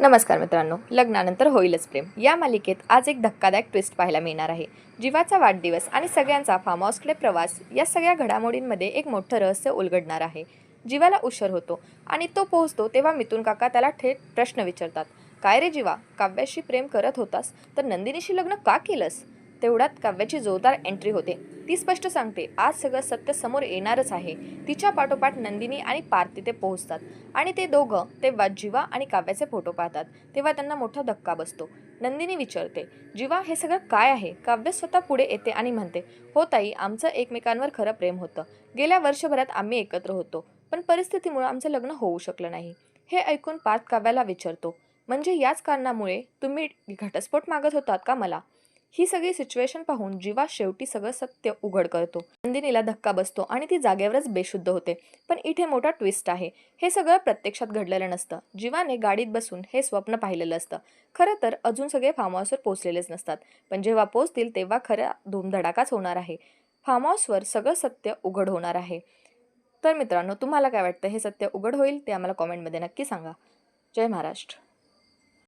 नमस्कार मित्रांनो लग्नानंतर होईलच प्रेम. या मालिकेत आज एक धक्कादायक ट्विस्ट पाहायला मिळणार आहे. जीवाचा वाढदिवस आणि सगळ्यांचा फार्म हाऊसकडे प्रवास या सगळ्या घडामोडींमध्ये एक मोठं रहस्य उलगडणार आहे. जीवाला उशीर होतो आणि तो पोहोचतो तेव्हा मिथून काका त्याला थेट प्रश्न विचारतात. काय रे जीवा काव्याशी प्रेम करत होतास? तर नंदिनीशी लग्न का केलंस? तेवढ्यात काव्याची जोरदार एंट्री होते. ती स्पष्ट सांगते आज सगळं सत्य समोर येणारच आहे. तिच्या पाठोपाठ नंदिनी आणि पार्थ तिथे पोहोचतात. आणि ते दोघं तेव्हा जिवा आणि काव्याचे फोटो पाहतात. तेव्हा त्यांना मोठा धक्का बसतो. नंदिनी विचारते जिवा हे सगळं काय आहे? काव्य स्वतः पुढे येते आणि म्हणते हो ताई आमचं एकमेकांवर खरं प्रेम होतं. गेल्या वर्षभरात आम्ही एकत्र होतो पण परिस्थितीमुळे आमचं लग्न होऊ शकलं नाही. हे ऐकून पार्थ काव्याला विचारतो म्हणजे याच कारणामुळे तुम्ही घटस्फोट मागत होतात का मला? ही सगळी सिच्युएशन पाहून जीवा शेवटी सगळं सत्य उघड करतो. नंदिनीला धक्का बसतो आणि ती जागेवरच बेशुद्ध होते. पण इथे मोठा ट्विस्ट आहे. हे सगळं प्रत्यक्षात घडलेलं नसतं. जीवाने गाडीत बसून हे स्वप्न पाहिलेलं असतं. खरं तर अजून सगळे फार्म हाऊसवर पोचलेलेच नसतात. पण जेव्हा पोचतील तेव्हा खरा धूमधडाकाच होणार आहे. फार्म हाऊसवर सगळं सत्य उघड होणार आहे. तर मित्रांनो तुम्हाला काय वाटतं? हे सत्य उघड होईल ते आम्हाला कॉमेंटमध्ये नक्की सांगा. जय महाराष्ट्र.